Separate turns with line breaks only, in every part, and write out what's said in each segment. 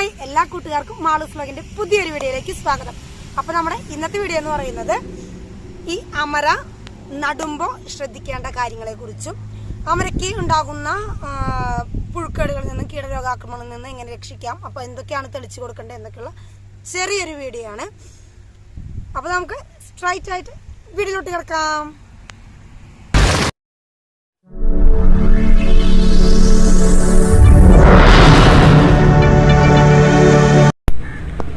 Hi എല്ലാ കൂട്ടുകാർക്കും മാളൂസ് വ്ലോഗിന്റെ പുതിയൊരു വീഡിയോയിലേക്ക് സ്വാഗതം. അപ്പൊ നമ്മുടെ ഇന്നത്തെ വീഡിയോ എന്ന് പറയുന്നത് ഈ അമര നടുമ്പോ ശ്രദ്ധിക്കേണ്ട കാര്യങ്ങളെ കുറിച്ചും അമരയ്ക്ക് ഉണ്ടാകുന്ന പുഴുക്കേടുകളിൽ നിന്നും കീടരോഗാക്രമണങ്ങളിൽ നിന്ന് എങ്ങനെ രക്ഷിക്കാം അപ്പൊ എന്തൊക്കെയാണ് തെളിച്ചു കൊടുക്കേണ്ടത് എന്നൊക്കെയുള്ള ചെറിയൊരു വീഡിയോ ആണ്. അപ്പൊ നമുക്ക് സ്ട്രൈറ്റ് ആയിട്ട് വീഡിയോയിലോട്ട് കിടക്കാം.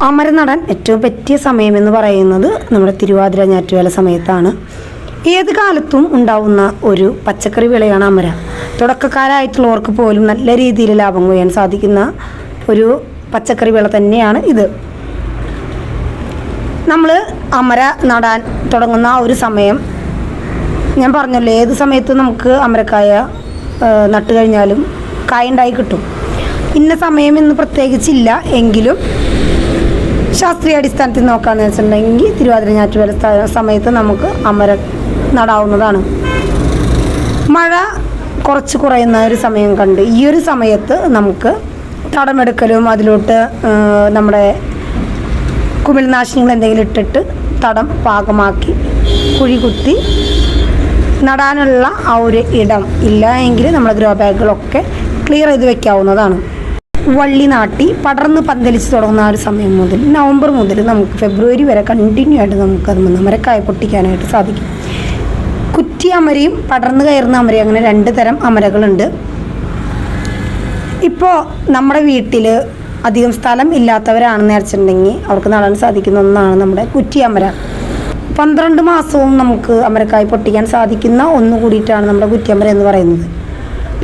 അമരം നടാൻ ഏറ്റവും പറ്റിയ സമയമെന്ന് പറയുന്നത് നമ്മുടെ തിരുവാതിര ഞാറ്റുവേല സമയത്താണ്. ഏത് കാലത്തും ഉണ്ടാവുന്ന ഒരു പച്ചക്കറി വിളയാണ് അമര. തുടക്കക്കാരായിട്ടുള്ളവർക്ക് പോലും നല്ല രീതിയിൽ ലാഭം കൊയ്യാൻ സാധിക്കുന്ന ഒരു പച്ചക്കറി വിള തന്നെയാണ് ഇത്. നമ്മൾ അമര നടാൻ തുടങ്ങുന്ന ആ ഒരു സമയം ഞാൻ പറഞ്ഞല്ലോ ഏത് സമയത്തും നമുക്ക് അമരക്കായ നട്ടു നട്ട് കഴിഞ്ഞാലും കായ ഉണ്ടായി കിട്ടും. ഇന്ന സമയം എന്ന് പ്രത്യേകിച്ചില്ല എങ്കിലും ശാസ്ത്രീയ അടിസ്ഥാനത്തിൽ നോക്കാന്ന് വെച്ചിട്ടുണ്ടെങ്കിൽ തിരുവാതിര ഞാറ്റുവേല സമയത്ത് നമുക്ക് അമര നടാവുന്നതാണ്. മഴ കുറച്ച് കുറയുന്ന ഒരു സമയം കണ്ട് ഈ ഒരു സമയത്ത് നമുക്ക് തടമെടുക്കലും അതിലോട്ട് നമ്മുടെ കുമിൾനാശിനികൾ എന്തെങ്കിലും ഇട്ടിട്ട് തടം പാകമാക്കി കുഴി കുത്തി നടാനുള്ള ആ ഒരു ഇടം ഇല്ല എങ്കിൽ നമ്മുടെ ഗ്രോ ബാഗുകളൊക്കെ ക്ലിയർ ചെയ്ത് വെക്കാവുന്നതാണ്. വള്ളി നാട്ടി പടർന്ന് പന്തലിച്ച് തുടങ്ങുന്ന ആ ഒരു സമയം മുതൽ നവംബർ മുതൽ നമുക്ക് ഫെബ്രുവരി വരെ കണ്ടിന്യൂ ആയിട്ട് നമുക്ക് അത് അമരക്കായ പൊട്ടിക്കാനായിട്ട് സാധിക്കും. കുറ്റി അമരയും പടർന്നു കയറുന്ന അമരയും അങ്ങനെ രണ്ട് തരം അമരകളുണ്ട്. ഇപ്പോൾ നമ്മുടെ വീട്ടിൽ അധികം സ്ഥലം ഇല്ലാത്തവരാണെന്ന് വെച്ചിട്ടുണ്ടെങ്കിൽ അവർക്ക് നടാൻ സാധിക്കുന്ന ഒന്നാണ് നമ്മുടെ കുറ്റി അമര. പന്ത്രണ്ട് മാസവും നമുക്ക് അമരക്കായ് പൊട്ടിക്കാൻ സാധിക്കുന്ന ഒന്ന് കൂടിയിട്ടാണ് നമ്മുടെ കുറ്റിയമര എന്ന് പറയുന്നത്.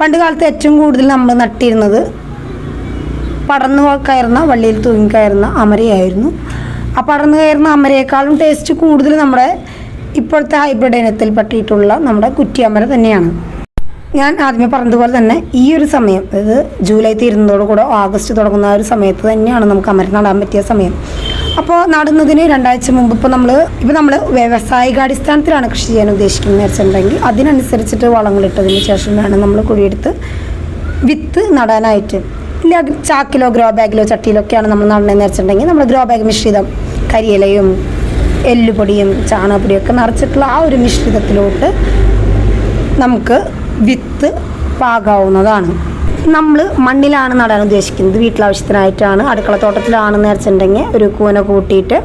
പണ്ട് കാലത്ത് ഏറ്റവും കൂടുതൽ നമ്മൾ നട്ടിരുന്നത് പടർന്നു കയറുന്ന വള്ളിയിൽ തൂങ്ങി കയറുന്ന അമരയായിരുന്നു. ആ പടർന്നു കയറുന്ന അമരയേക്കാളും ടേസ്റ്റ് കൂടുതൽ നമ്മുടെ ഇപ്പോഴത്തെ ഹൈബ്രിഡ് ഇനത്തിൽ പറ്റിയിട്ടുള്ള നമ്മുടെ കുറ്റിയമര തന്നെയാണ്. ഞാൻ ആദ്യമേ പറഞ്ഞതുപോലെ തന്നെ ഈ ഒരു സമയം അതായത് ജൂലൈ തീരുന്നതോടുകൂടെ ഓഗസ്റ്റ് തുടങ്ങുന്ന ആ ഒരു സമയത്ത് തന്നെയാണ് നമുക്ക് അമര നടാൻ പറ്റിയ സമയം. അപ്പോൾ നടുന്നതിന് രണ്ടാഴ്ച മുമ്പ് ഇപ്പോൾ നമ്മൾ ഇപ്പോൾ നമ്മൾ വ്യവസായികാടിസ്ഥാനത്തിലാണ് കൃഷി ചെയ്യാൻ ഉദ്ദേശിക്കുന്നത് വെച്ചിട്ടുണ്ടെങ്കിൽ അതിനനുസരിച്ചിട്ട് വളങ്ങളിട്ടതിന് ശേഷം വേണം നമ്മൾ കുഴിയെടുത്ത് വിത്ത് നടാനായിട്ട് ഇല്ല ചാക്കിലോ ഗ്രോ ബാഗിലോ ചട്ടിയിലോ ഒക്കെയാണ് നമ്മൾ നടണമെന്ന് വെച്ചിട്ടുണ്ടെങ്കിൽ നമ്മൾ ഗ്രോ ബാഗ് മിശ്രിതം കരിയിലയും എല്ലുപൊടിയും ചാണകപ്പൊടിയും ഒക്കെ നിറച്ചിട്ടുള്ള ആ ഒരു മിശ്രിതത്തിലോട്ട് നമുക്ക് വിത്ത് പാകാവുന്നതാണ്. നമ്മൾ മണ്ണിലാണ് നടാൻ ഉദ്ദേശിക്കുന്നത്. വീട്ടിലാവശ്യത്തിനായിട്ടാണ് അടുക്കളത്തോട്ടത്തിലാണെന്ന് വെച്ചിട്ടുണ്ടെങ്കിൽ ഒരു കൂന കൂട്ടിയിട്ട്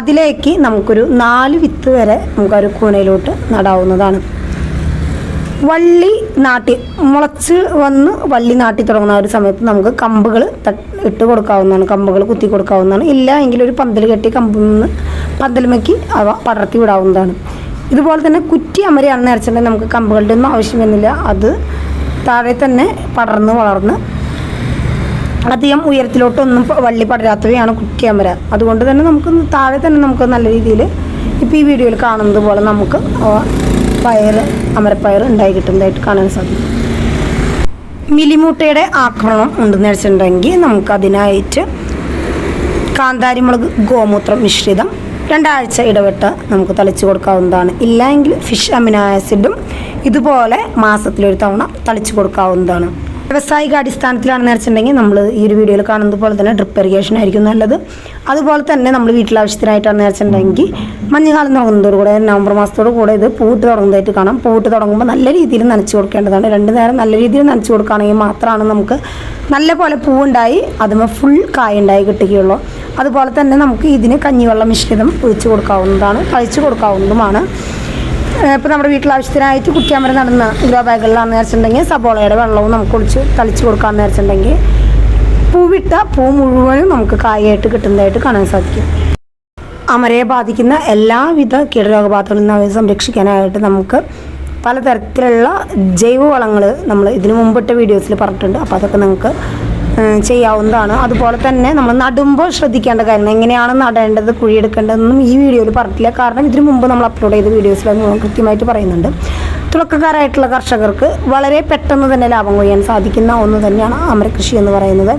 അതിലേക്ക് നമുക്കൊരു നാല് വിത്ത് വരെ നമുക്ക് ഒരു കൂനയിലോട്ട് നടാവുന്നതാണ്. വള്ളി നാട്ടി മുളച്ച് വന്ന് വള്ളി നാട്ടി തുടങ്ങുന്ന ഒരു സമയത്ത് നമുക്ക് കമ്പുകൾ ഇട്ട് കൊടുക്കാവുന്നതാണ് കമ്പുകൾ കുത്തി കൊടുക്കാവുന്നതാണ്. ഇല്ല എങ്കിൽ ഒരു പന്തൽ കെട്ടി കമ്പിൽ നിന്ന് പന്തലുമക്കി അവ പടർത്തി വിടാവുന്നതാണ്. ഇതുപോലെ തന്നെ കുറ്റി അമരയാണെന്ന് വെച്ചിട്ടുണ്ടെങ്കിൽ നമുക്ക് കമ്പുകളുടെ ഒന്നും ആവശ്യം വരുന്നില്ല അത് താഴെ തന്നെ പടർന്ന് വളർന്ന് അധികം ഉയരത്തിലോട്ടൊന്നും വള്ളി പടരാത്തവയാണ് കുറ്റി അമര. അതുകൊണ്ട് തന്നെ നമുക്ക് താഴെ തന്നെ നമുക്ക് നല്ല രീതിയിൽ ഇപ്പോൾ ഈ വീഡിയോയിൽ കാണുന്നത് പോലെ നമുക്ക് പയർ അമരപ്പയർ ഉണ്ടായി കിട്ടുന്നതായിട്ട് കാണാൻ സാധിക്കും. മിലിമൂട്ടയുടെ ആക്രമണം ഉണ്ടെന്ന് വെച്ചിട്ടുണ്ടെങ്കിൽ നമുക്കതിനായിട്ട് കാന്താരിമുളക് ഗോമൂത്രം മിശ്രിതം രണ്ടാഴ്ച ഇടവിട്ട് നമുക്ക് തളിച്ചു കൊടുക്കാവുന്നതാണ്. ഇല്ലെങ്കിൽ ഫിഷ് അമിനോ ആസിഡും ഇതുപോലെ മാസത്തിലൊരു തവണ തളിച്ചു കൊടുക്കാവുന്നതാണ്. വ്യാവസായിക അടിസ്ഥാനത്തിലാണെന്ന് വെച്ചിട്ടുണ്ടെങ്കിൽ നമ്മൾ ഈ ഒരു വീഡിയോയിൽ കാണുന്നത് പോലെ തന്നെ ഡ്രിപ്പ് ഇറിഗേഷൻ ആയിരിക്കും നല്ലത്. അതുപോലെ തന്നെ നമ്മൾ വീട്ടിലാവശ്യത്തിനായിട്ടാണെന്ന് വെച്ചിട്ടുണ്ടെങ്കിൽ മഞ്ഞുകാലം തുടങ്ങുന്നതോട് കൂടെ നവംബർ മാസത്തോട് കൂടെ ഇത് പൂട്ട് തുടങ്ങുന്നതായിട്ട് കാണാം. പൂട്ട് തുടങ്ങുമ്പോൾ നല്ല രീതിയിൽ നനച്ചു കൊടുക്കേണ്ടതാണ്. രണ്ട് നേരം നല്ല രീതിയിൽ നനച്ചു കൊടുക്കുകയാണെങ്കിൽ മാത്രമാണ് നമുക്ക് നല്ല പോലെ പൂവുണ്ടായി അതുമ്പോൾ ഫുൾ കായ ഉണ്ടായി കിട്ടുകയുള്ളൂ. അതുപോലെ തന്നെ നമുക്ക് ഇതിന് കഞ്ഞിവെള്ളം മിശ്രിതം ഒഴിച്ചു കൊടുക്കാവുന്നതാണ് കഴിച്ചു കൊടുക്കാവുന്നതുമാണ്. ഇപ്പോൾ നമ്മുടെ വീട്ടിലാവശ്യത്തിനായിട്ട് വരെ നടന്ന ഗ്രോ ബാഗുകളിലാണെന്ന് വെച്ചിട്ടുണ്ടെങ്കിൽ സബോളയുടെ വെള്ളവും നമുക്ക് ഒളിച്ച് തളിച്ച് കൊടുക്കാമെന്ന് വെച്ചിട്ടുണ്ടെങ്കിൽ പൂവിട്ട പൂ മുഴുവനും നമുക്ക് കായായിട്ട് കിട്ടുന്നതായിട്ട് കാണാൻ സാധിക്കും. അമരയെ ബാധിക്കുന്ന എല്ലാവിധ കീടരോഗബാധകളിൽ നിന്ന് അവരെ സംരക്ഷിക്കാനായിട്ട് നമുക്ക് പലതരത്തിലുള്ള ജൈവവളങ്ങൾ നമ്മൾ ഇതിനു മുമ്പിട്ട വീഡിയോസിൽ പറഞ്ഞിട്ടുണ്ട്. അപ്പോൾ അതൊക്കെ നിങ്ങൾക്ക് ചെയ്യാവുന്നതാണ്. അതുപോലെ തന്നെ നമ്മൾ നടുമ്പോൾ ശ്രദ്ധിക്കേണ്ട കാര്യം എങ്ങനെയാണ് നടേണ്ടത് കുഴിയെടുക്കേണ്ടതെന്നും ഈ വീഡിയോയിൽ പറഞ്ഞിട്ടില്ല. കാരണം ഇതിനു മുമ്പ് നമ്മൾ അപ്ലോഡ് ചെയ്ത വീഡിയോസിൽ കൃത്യമായിട്ട് പറയുന്നുണ്ട്. തുടക്കക്കാരായിട്ടുള്ള കർഷകർക്ക് വളരെ പെട്ടെന്ന് തന്നെ ലാഭം കൊയ്യാൻ സാധിക്കുന്ന ഒന്ന് തന്നെയാണ് അമരകൃഷി എന്ന് പറയുന്നത്.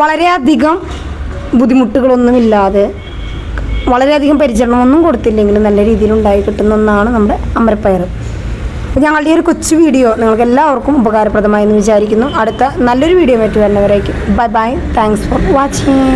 വളരെയധികം ബുദ്ധിമുട്ടുകളൊന്നുമില്ലാതെ വളരെയധികം പരിചരണമൊന്നും കൊടുത്തില്ലെങ്കിലും നല്ല രീതിയിൽ ഉണ്ടായി കിട്ടുന്ന ഒന്നാണ് നമ്മുടെ അമരപ്പയർ. അപ്പോൾ ഞങ്ങളുടെ ഈ ഒരു കൊച്ചു വീഡിയോ നിങ്ങൾക്ക് എല്ലാവർക്കും ഉപകാരപ്രദമായി എന്ന് വിചാരിക്കുന്നു. അടുത്ത നല്ലൊരു വീഡിയോ മറ്റു വരുന്നവരേക്കും. Bye bye thanks for watching